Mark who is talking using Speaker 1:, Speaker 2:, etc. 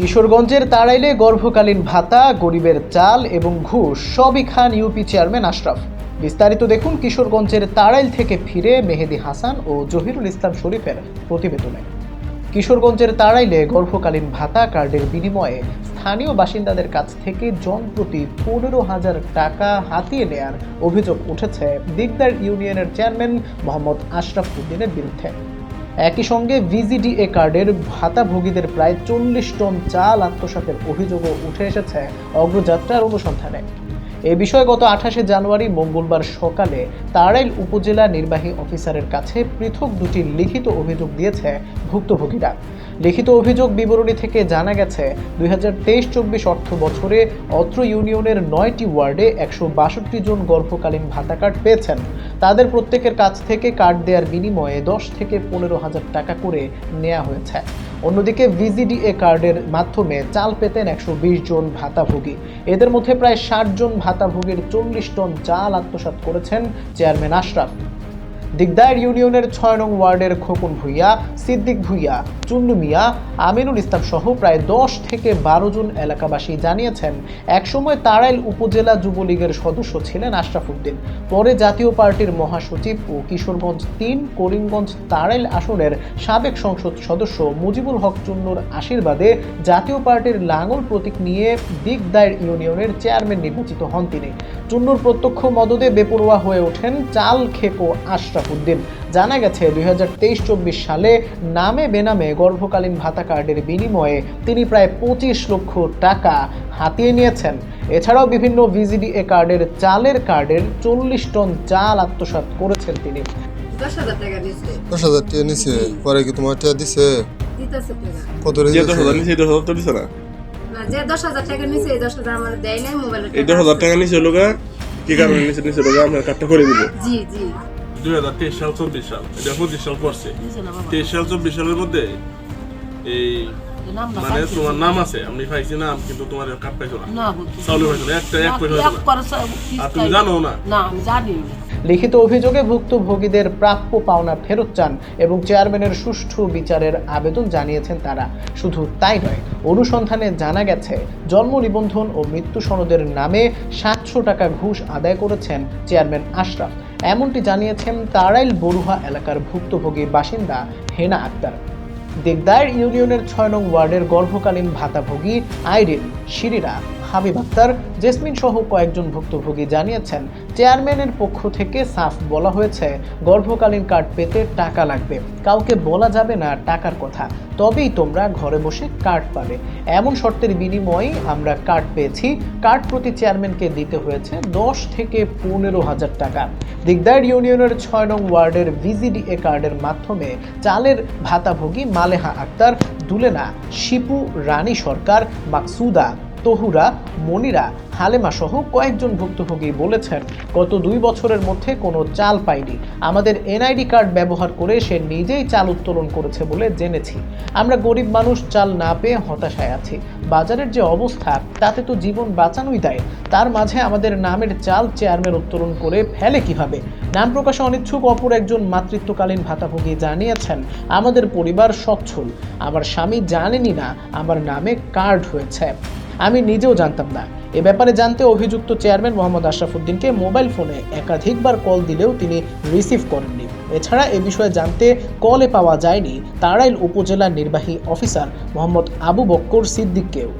Speaker 1: কিশোরগঞ্জের তাড়াইলে গর্ভকালীন ভাতা, গরিবের চাল এবং ঘুষ, সবই খান ইউপি চেয়ারম্যান আশরাফ। বিস্তারিত দেখুন কিশোরগঞ্জের তাড়াইল থেকে ফিরে মেহেদি হাসান ও জহিরুল ইসলাম শরীফের প্রতিবেদনে। কিশোরগঞ্জের তাড়াইলে গর্ভকালীন ভাতা কার্ডের বিনিময়ে স্থানীয় বাসিন্দাদের কাছ থেকে জনপ্রতি পনেরো হাজার টাকা হাতিয়ে নেয়ার অভিযোগ উঠেছে দিগদার ইউনিয়নের চেয়ারম্যান মোহাম্মদ আশরাফ উদ্দিনের বিরুদ্ধে। একই সঙ্গে ভিজিডিএ কার্ডের ভাতাভোগীদের প্রায় চল্লিশ টন চাল আত্মসাতের অভিযোগও উঠে এসেছে অগ্রযাত্রার অনুসন্ধানে। এ বিষয়ে গত আঠাশে জানুয়ারি মঙ্গলবার সকালে তারাইল উপজেলা নির্বাহী অফিসারের কাছে পৃথক দুটি লিখিত অভিযোগ দিয়েছে ভুক্তভোগীরা। লিখিত অভিযোগ বিবরণী থেকে জানা গেছে, দুই হাজার তেইশ চব্বিশ অর্থ বছরে অত্র ইউনিয়নের নয়টি ওয়ার্ডে একশো বাষট্টি জন গর্ভকালীন ভাতা কার্ড পেয়েছেন। তাদের প্রত্যেকের কাছ থেকে কার্ড দেওয়ার বিনিময়ে দশ থেকে পনেরো হাজার টাকা করে নেওয়া হয়েছে। অন্যদিকে ভিজিডিএ কার্ডের মাধ্যমে চাল পেতেন একশো বিশ জন ভাতাভোগী। এদের মধ্যে প্রায় ষাট জন ভাতাভোগীর চল্লিশ টন চাল আত্মসাত করেছেন চেয়ারম্যান আশরাফ। দিগদার ইউনিয়নের ছয় নং ওয়ার্ডের খোকন ভুইয়া, সিদ্দিক ভুইয়া, চুন্নু মিয়া, আমিনুল ইসলাম সহ প্রায় দশ থেকে বারো জন এলাকাবাসী জানিয়েছেন, একসময় তারাইল উপজেলা যুবলীগের সদস্য ছিলেন আশরাফ উদ্দিন। পরে জাতীয় পার্টির মহাসচিব ও কিশোরগঞ্জ তিন, করিমগঞ্জ তারাইল আসনের সাবেক সংসদ সদস্য মুজিবুল হক চুন্নুর আশীর্বাদে জাতীয় পার্টির লাঙল প্রতীক নিয়ে দিগদায়ের ইউনিয়নের চেয়ারম্যান নির্বাচিত হন তিনি। চুন্নুর প্রত্যক্ষ মদদে বেপরোয়া হয়ে ওঠেন চাল খেকো আশরাফ। উদ্দিন জানা গেছে দুই হাজার তেইশ চব্বিশ সালে নামে বেনামে গর্ভকালীন ভাতা কার্ডের বিনিময়ে তিনি প্রায় পঁচিশ লক্ষ টাকা হাতিয়ে নিয়েছেন। এছাড়াও বিভিন্ন ভিজিডিএ কার্ডের চালের কার্ডের চল্লিশ টন চাল আত্মসাৎ করেছেন তিনি।
Speaker 2: দশ হাজার টাকা দিচ্ছে
Speaker 3: দশ হাজার টাকা নিছে। পরে কি তোমার টাকা দিছে? কত
Speaker 4: দশ হাজার
Speaker 3: রেখেছে
Speaker 4: দশ হাজার তো দিছে না।
Speaker 2: যে দশ হাজার টাকা এই দশ হাজার আমার দেয় নাই মোবাইলে
Speaker 4: এই দশ হাজার টাকা লোকা কি কারণে নিচে নিচে লোকা আমরা কার্ডটা করে দিব।
Speaker 2: জি জি।
Speaker 5: দুই হাজার তেইশ সাল চব্বিশ সাল। এটা পঁচিশ সাল পড়ছে। তেইশ সাল চব্বিশ সালের মধ্যে এই মানে তোমার নাম আছে? আমি পাইছি নাম কিন্তু তোমার কার্ড পাইছো না।
Speaker 6: না বুঝছি
Speaker 5: চাউলে পাইছো না একটা এক আর তুমি জানো না?
Speaker 6: না আমি জানি
Speaker 1: লিখিত অভিযোগে ভুক্তভোগীদের প্রাপ্য পাওনা ফেরত চান এবং চেয়ারম্যানের সুষ্ঠু বিচারের আবেদন জানিয়েছেন তারা। শুধু তাই নয় অনুসন্ধানে জানা গেছে জন্ম নিবন্ধন ও মৃত্যু সনদের নামে সাতশো টাকা ঘুষ আদায় করেছেন চেয়ারম্যান আশরাফ। এমনটি জানিয়েছেন তারাইল বড়ুহা এলাকার ভুক্তভোগী বাসিন্দা হেনা আক্তার। দেগদার ইউনিয়নের ছয় নং ওয়ার্ডের গর্ভকালীন ভাতাভোগী আইরিন শিরিরা। হাবিব আক্তার, জেসমিন সহ কয়েকজন ভুক্তভোগী জানিয়েছেন, চেয়ারম্যানের পক্ষ থেকে সাফ বলা হয়েছে, গর্ভকালীন কার্ড পেতে টাকা লাগবে। কাউকে বলা যাবে না টাকার কথা। তবেই তোমরা ঘরে বসে কার্ড পাবে। এমন শর্তের বিনিময়ে আমরা কার্ড পেয়েছি। কার্ড প্রতি চেয়ারম্যানকে দিতে হয়েছে দশ থেকে পনেরো হাজার টাকা। দিগদার ইউনিয়নের ছয় নং ওয়ার্ডের ভিজিডিএ কার্ডের মাধ্যমে চালের ভাতাভোগী মালেহা আক্তার, দুলেনা, শিপু রানী সরকার, মাকসুদা তহুরা, মনিরা, হালেমা সহ কয়েকজন ভুক্তভোগী বলেছেন, গত দুই বছরের মধ্যে কোনো চাল পাইনি। আমাদের এনআইডি কার্ড ব্যবহার করে সে নিজেই চাল উত্তোলন করেছে বলে জেনেছি। আমরা গরিব মানুষ, চাল না পেয়ে হতাশায় আছি। বাজারের যে অবস্থা, তাতে তো জীবন বাঁচানোই দেয়। তার মাঝে আমাদের নামের চাল চেয়ারম্যান উত্তোলন করে ফেলে কীভাবে? নাম প্রকাশে অনিচ্ছুক অপর একজন মাতৃত্বকালীন ভাতাভোগী জানিয়েছেন, আমাদের পরিবার সচ্ছল। আমার স্বামী জানেনই না, আমার নামে কার্ড হয়েছে। আমি নিজেও জানতাম না। এ ব্যাপারে জানতে অভিযুক্ত চেয়ারম্যান মোহাম্মদ আশরাফুদ্দিনকে মোবাইল ফোনে একাধিকবার কল দিলেও তিনি রিসিভ করেননি। এছাড়া এ বিষয়ে জানতে কলে পাওয়া যায়নি তারাইল উপজেলা নির্বাহী অফিসার মোহাম্মদ আবু বক্কর সিদ্দিককেও।